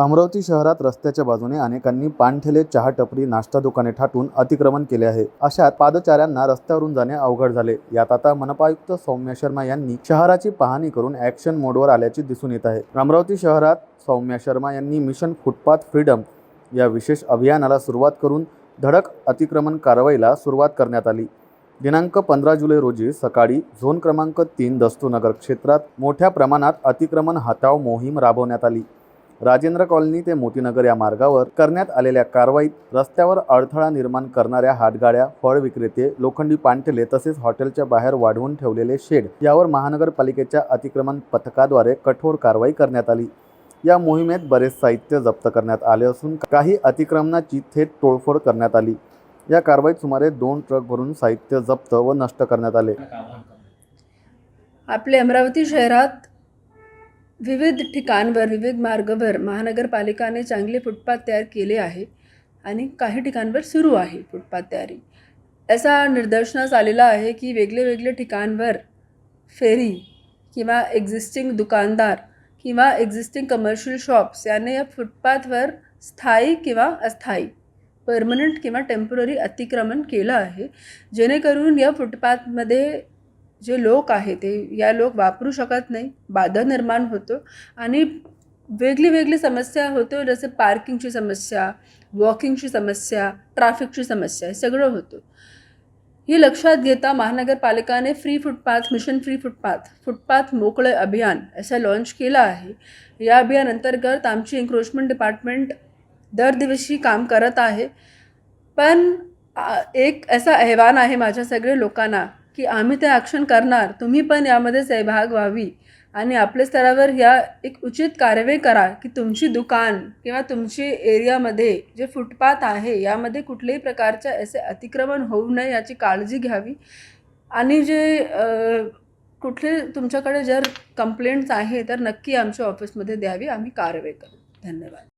अमरावती शहरात रस्त्याच्या बाजूने अनेकांनी पानठेले चहा टपरी नाश्ता दुकाने ठाटून अतिक्रमण केले आहे. अशात पादचाऱ्यांना रस्त्यावरून जाणे अवघड झाले. यात आता मनपायुक्त सौम्य शर्मा यांनी शहराची पाहणी करून ॲक्शन मोडवर आल्याचे दिसून येत आहे. अमरावती शहरात सौम्य शर्मा यांनी मिशन फुटपाथ फ्रीडम या विशेष अभियानाला सुरुवात करून धडक अतिक्रमण कारवाईला सुरुवात करण्यात आली. दिनांक पंधरा जुलै रोजी सकाळी झोन क्रमांक तीन दस्तूनगर क्षेत्रात मोठ्या प्रमाणात अतिक्रमण हटाव मोहीम राबवण्यात आली. राजेंद्र कॉलनी ते मोतीनगर या मार्गावर करण्यात आलेल्या कारवाईत रस्त्यावर अडथळा निर्माण करणाऱ्या हातगाड्या फळ विक्रेते लोखंडी पानठेले तसेच हॉटेलच्या बाहेर वाढवून ठेवलेले शेड यावर महानगरपालिकेच्या अतिक्रमण पथकाद्वारे कठोर कारवाई करण्यात आली. या मोहिमेत बरेच साहित्य जप्त करण्यात आले असून काही अतिक्रमणाची थेट तोडफोड करण्यात आली. या कारवाईत सुमारे दोन ट्रक भरून साहित्य जप्त व नष्ट करण्यात आले. आपले अमरावती शहरात विविध ठिकाणवर विविध मार्गावर महानगरपालिकाने चांगले फुटपाथ तयार केले आहे आणि काही ठिकाणवर सुरू आहे फुटपाथ तयारी. असा निदर्शनास आलेला आहे की वेगळे वेगळे ठिकाणवर फेरी किंवा एक्झिस्टिंग दुकानदार किंवा एक्झिस्टिंग कमर्शियल शॉप्स याने या फुटपाथवर स्थायी किंवा अस्थायी परमनंट किंवा टेंपररी अतिक्रमण केलं आहे. जेणेकरून या फुटपाथमध्ये जे लोक आहे ते या लोक वापरू शकत नाही. बाधा निर्माण होतो. आणि वेगळी वेगळी समस्या होतो. जसं पार्किंगची समस्या वॉकिंगची समस्या ट्रॅफिकची समस्या हे सगळं होतं. हे लक्षात घेता महानगरपालिकाने free footpath mission free footpath footpath मोकळे अभियान असं लॉन्च केलं आहे. या अभियान अंतर्गत आमची एन्क्रोचमेंट डिपार्टमेंट दर दिवशी काम करत आहे. पण एक असा अहवान आहे माझ्या सगळे लोकांना की आम्ही ते ॲक्शन करणार तुम्ही पण यामध्ये सहभाग व्हावी. आणि आपल्या स्तरावर ह्या एक उचित कारवाई करा की तुमची दुकान किंवा तुमची एरियामध्ये जे फुटपाथ आहे यामध्ये कुठल्याही प्रकारचं असे अतिक्रमण होऊ नये याची काळजी घ्यावी. आणि जे कुठले तुमच्याकडे जर कंप्लेंट्स आहे तर नक्की आमच्या ऑफिसमध्ये द्यावी. आम्ही कारवाई करू. धन्यवाद.